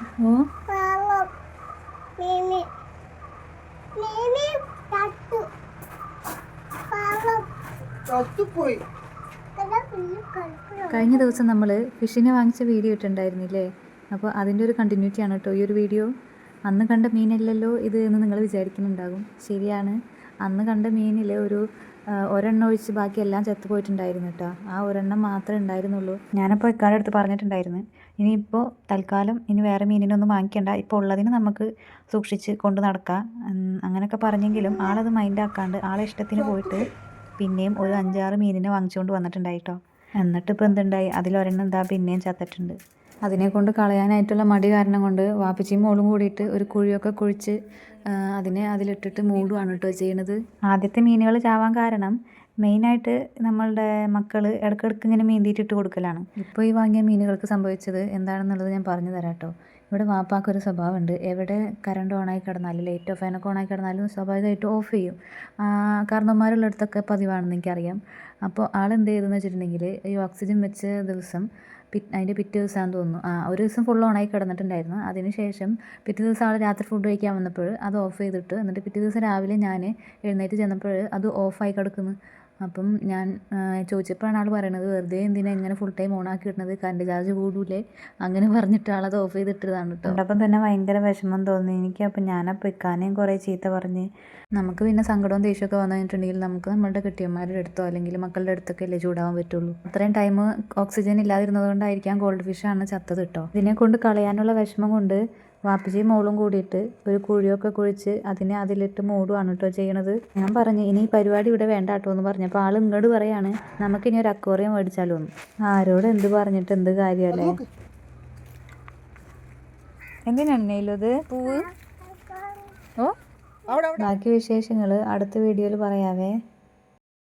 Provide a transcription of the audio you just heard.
ഓ കഴിഞ്ഞ ദിവസം നമ്മൾ ഫിഷിനെ വാങ്ങിച്ച വീഡിയോ ഇട്ടുണ്ടായിരുന്നില്ലേ? അപ്പോൾ അതിന്റെ ഒരു കണ്ടിന്യൂറ്റി ആണ് കേട്ടോ ഈ ഒരു വീഡിയോ. അന്ന് കണ്ട മീനല്ലല്ലോ ഇത് എന്ന് നിങ്ങൾ വിചാരിക്കുന്നുണ്ടാകും. ശരിയാണ്. അന്ന് കണ്ട മീനിൽ ഒരു ഒരെണ്ണം ഒഴിച്ച് ബാക്കി എല്ലാം ചത്തുപോയിട്ടുണ്ടായിരുന്നു കേട്ടോ. ആ ഒരെണ്ണം മാത്രമേ ഉണ്ടായിരുന്നുള്ളൂ. ഞാനപ്പോൾ ഇക്കാരുടെ അടുത്ത് പറഞ്ഞിട്ടുണ്ടായിരുന്നു. ഇനിയിപ്പോൾ തൽക്കാലം ഇനി വേറെ മീനിനൊന്നും വാങ്ങിക്കണ്ട. ഇപ്പോൾ ഉള്ളതിന് നമുക്ക് സൂക്ഷിച്ച് കൊണ്ട് നടക്കാം. അങ്ങനെയൊക്കെ പറഞ്ഞെങ്കിലും ആളത് മൈൻഡാക്കാണ്ട് ആളെ ഇഷ്ടത്തിന് പോയിട്ട് പിന്നെയും ഒരു അഞ്ചാറ് മീനിനെ വാങ്ങിച്ചുകൊണ്ട് വന്നിട്ടുണ്ടായിട്ടോ എന്നിട്ടിപ്പോൾ എന്തുണ്ടായി? അതിലൊരെണ്ണം എന്താ പിന്നെയും ചത്തിട്ടുണ്ട്. അതിനെ കൊണ്ട് കളയാനായിട്ടുള്ള മടി കാരണം കൊണ്ട് വാപ്പച്ചിയും മോളും കൂടിയിട്ട് ഒരു കുഴിയൊക്കെ കുഴിച്ച് അതിനെ അതിലിട്ടിട്ട് മൂടുവാണ് കേട്ടോ ചെയ്യണത്. ആദ്യത്തെ മീനുകൾ ചാവാൻ കാരണം മെയിനായിട്ട് നമ്മളുടെ മക്കൾ ഇടയ്ക്കിടയ്ക്ക് ഇങ്ങനെ മീന്തിയിട്ടിട്ട് കൊടുക്കലാണ്. ഇപ്പോൾ ഈ വാങ്ങിയ മീനുകൾക്ക് സംഭവിച്ചത് എന്താണെന്നുള്ളത് ഞാൻ പറഞ്ഞു തരാം കേട്ടോ ഇവിടെ വാപ്പാക്കൊരു സ്വഭാവമുണ്ട്. എവിടെ കറണ്ട് ഓണായി കിടന്നാലും ലൈറ്റോ ഫാനൊക്കെ ഓണായി കിടന്നാലും സ്വാഭാവികമായിട്ട് ഓഫ് ചെയ്യും. കാരണവന്മാരുള്ള അടുത്തൊക്കെ പതിവാണെന്ന് എനിക്കറിയാം. അപ്പോൾ ആളെന്ത് ചെയ്തെന്ന് വെച്ചിട്ടുണ്ടെങ്കിൽ ഈ ഓക്സിജൻ വെച്ച ദിവസം പിറ്റ് അതിന്റെ പിറ്റേ ദിവസമാണെന്ന് തോന്നുന്നു. ആ ഒരു ദിവസം ഫുൾ ഓണായി കിടന്നിട്ടുണ്ടായിരുന്നു. അതിന് ശേഷം പിറ്റേ ദിവസം ആൾ രാത്രി ഫുഡ് കഴിക്കാൻ വന്നപ്പോൾ അത് ഓഫ് ചെയ്തിട്ട് എന്നിട്ട് പിറ്റേ ദിവസം രാവിലെ ഞാൻ എഴുന്നേറ്റ് ചെന്നപ്പോൾ അത് ഓഫായി കിടക്കുന്നു. അപ്പം ഞാൻ ചോദിച്ചപ്പോഴാണ് ആൾ പറയണത് വെറുതെ എന്തിനാ ഇങ്ങനെ ഫുൾ ടൈം ഓൺ ആക്കി ഇടുന്നത്? കറണ്ട് ചാർജ് കൂടൂലേ? അങ്ങനെ പറഞ്ഞിട്ട് ആളത് ഓഫ് ചെയ്തിട്ടതാണ് കേട്ടോ അപ്പം തന്നെ ഭയങ്കര വിഷമം തോന്നി. എനിക്ക് അപ്പം ഞാനപ്പോൾ ഇക്കാനേയും കുറേ ചീത്ത പറഞ്ഞ്. നമുക്ക് പിന്നെ സങ്കടവും ദേഷ്യമൊക്കെ വന്നു കഴിഞ്ഞിട്ടുണ്ടെങ്കിൽ നമുക്ക് നമ്മളുടെ കെട്ടിയന്മാരുടെ അടുത്തോ അല്ലെങ്കിൽ മക്കളുടെ അടുത്തൊക്കെ അല്ലേ ചൂടാവാൻ പറ്റുള്ളൂ. അത്രയും ടൈം ഓക്സിജൻ ഇല്ലാതിരുന്നത് കൊണ്ടായിരിക്കാം ഗോൾഡ് ഫിഷാണ് ചത്തത് കേട്ടോ ഇതിനെ കൊണ്ട് കളയാനുള്ള വിഷമം കൊണ്ട് വാപ്പച്ചിയും മോളും കൂടിയിട്ട് ഒരു കുഴിയൊക്കെ കുഴിച്ച് അതിനെ അതിലിട്ട് മൂടുവാണ് കേട്ടോ ചെയ്യണത്. ഞാൻ പറഞ്ഞു ഇനി ഈ പരിപാടി ഇവിടെ വേണ്ട കേട്ടോ എന്ന് പറഞ്ഞപ്പോൾ ആൾ ഇങ്ങോട്ട് പറയാണ് നമുക്കിനി ഒരു അക്വറിയം മേടിച്ചാലോ എന്ന്. ആരോട് എന്ത് പറഞ്ഞിട്ട് എന്ത് കാര്യമല്ലേ എന്തിനാണ് നെയ്ലത് പൂവ്. ഓ? ബാക്കി വിശേഷങ്ങൾ അടുത്ത വീഡിയോയിൽ പറയാവേ.